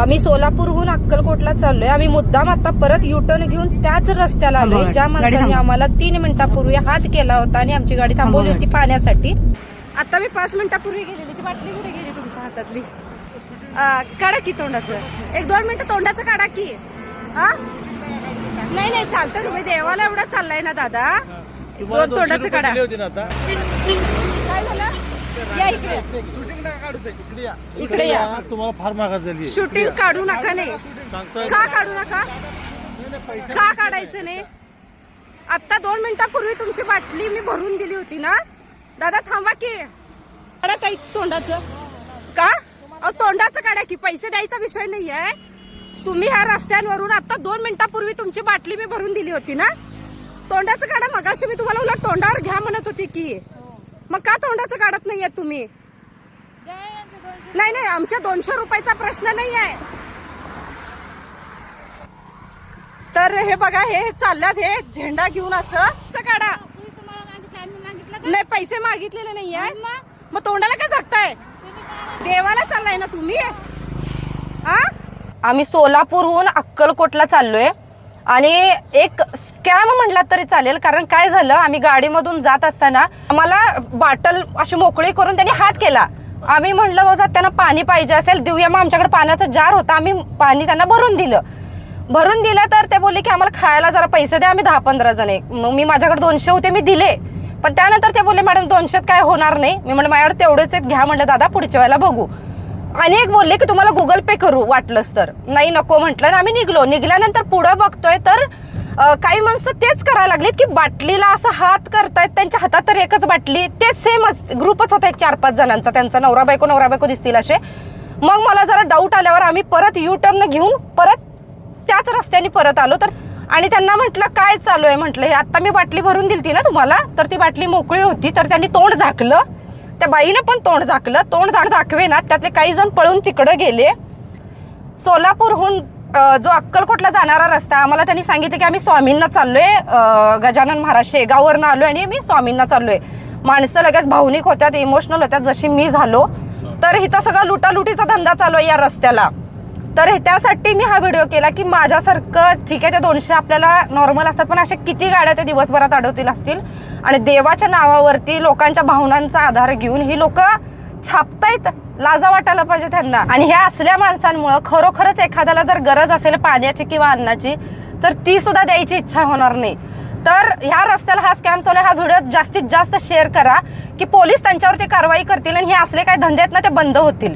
आम्ही सोलापूरहून अक्कलकोटला चाललोय. आम्ही मुद्दाम आता परत युटर्न घेऊन त्याच रस्त्याला आलोय ज्या माणसाने. आम्हाला तीन मिनिटापूर्वी हात केला होता आणि आमची गाडी थांबवली थांबवा, होती पाण्यासाठी. आता मी पाच मिनिटापूर्वी गेलेली ती बाटली कुठे गेली तुमच्या हातातली? काढा की तोंडाचं. एक दोन मिनिटं तोंडाचं काढा की. हा नाही नाही चालतं तुम्ही. देवाला एवढा चाललाय ना दादा. दोन तोंडाचं काढा. काय झालं? या इकडे. इकडे या. तुम्हाला फार मागात झाली शूटिंग काढू नका नाही सांगतोय का काढू नका? का काढायचं नाही आता दोन मिनिटापूर्वी तुमची बाटली मी भरून दिली होती ना? दादा थांबा की. काढा ताई तोंडाचं. का? अहो तोंडाचं काढा की. पैसे द्यायचा विषय नाही आहे तुम्ही ह्या रस्त्यांवरून आता दोन मिनिटापूर्वी तुमची बाटली मी भरून दिली होती ना? तोंडाचं काढा मगाशी मी तुम्हाला उलट तोंडावर घ्या म्हणत होती की. मग का तोंडाचं काढत नाहीये तुम्ही? नाही नाही आमच्या दोनशे रुपयाचा प्रश्न नाही आहे तर हे बघा हे चालल्यात हे झेंडा घेऊन असं. काढा. नाही पैसे मागितलेले नाही आहे मग तोंडाला काय झाकताय? देवाला चाललाय ना तुम्ही? आम्ही सोलापूरहून अक्कलकोटला चाललोय. आणि एक स्कॅम म्हटला तरी चालेल कारण काय झालं आम्ही गाडीमधून जात असताना आम्हाला बाटल अशी मोकळी करून त्यांनी हात केला. आम्ही म्हणलं बघा त्यांना पाणी पाहिजे असेल देऊया. मग आमच्याकडे पाण्याचा जार होता आम्ही पाणी त्यांना भरून दिलं. भरून दिलं तर ते बोलले की आम्हाला खायला जरा पैसे द्या आम्ही दहा पंधरा जण आहे. मग मी माझ्याकडे दोनशे होते मी दिले. पण त्यानंतर ते बोलले मॅडम दोनशेत काय होणार नाही. मी म्हणलं माझ्याकडे तेवढेच आहेत घ्या. म्हणलं दादा पुढच्या वेळेला बघू. आणि एक बोलले की तुम्हाला गुगल पे करू वाटलंच तर. नाही नको म्हटलं. आणि आम्ही निघलो. निघल्यानंतर पुढं बघतोय तर काही माणसं तेच करायला लागलीत की बाटलीला असं हात करतायत त्यांच्या हातात तर एकच बाटली. तेच सेमच ग्रुपच होता एक चार पाच जणांचा. त्यांचा नवरा बायको नवरा बायको दिसतील असे. मग मला जरा डाऊट आल्यावर आम्ही परत यू टर्न घेऊन परत त्याच रस्त्याने परत आलो. तर आणि त्यांना म्हटलं काय चालू आहे? म्हटलं हे आत्ता मी बाटली भरून दिलती ना तुम्हाला तर ती बाटली मोकळी होती तर त्यांनी तोंड झाकलं. त्या बाईनं पण तोंड झाकलं. तोंड झाक दाखवे ना त्यातले काही जण पळून तिकडं गेले. सोलापूरहून जो अक्कलकोटला जाणारा रस्ता आम्हाला त्यांनी सांगितलं की आम्ही स्वामींना चाललोय. गजानन महाराज शेगाववरनं आलो आणि मी स्वामींना चाललोय. माणसं लगेच भावनिक होत्यात इमोशनल होत्यात. जशी मी झालो तर इथं सगळा लुटालुटीचा धंदा चालू आहे या रस्त्याला. तर त्यासाठी मी हा व्हिडिओ केला की माझ्यासारखं ठीक आहे ते दोनशे आपल्याला नॉर्मल असतात पण अशा किती गाड्या ते दिवसभरात अडवतील असतील? आणि देवाच्या नावावरती लोकांच्या भावनांचा आधार घेऊन ही लोक छापतायत लाजा वाटायला पाहिजे त्यांना. आणि ह्या असल्या माणसांमुळं खरोखरच एखाद्याला जर गरज असेल पाण्याची किंवा अन्नाची तर ती सुद्धा द्यायची इच्छा होणार नाही. तर ह्या रस्त्याला हा स्कॅम चालू आहे, हा व्हिडिओ जास्तीत जास्त शेअर करा की पोलीस त्यांच्यावरती कारवाई करतील आणि हे असले काही धंदे आहेत ना ते बंद होतील.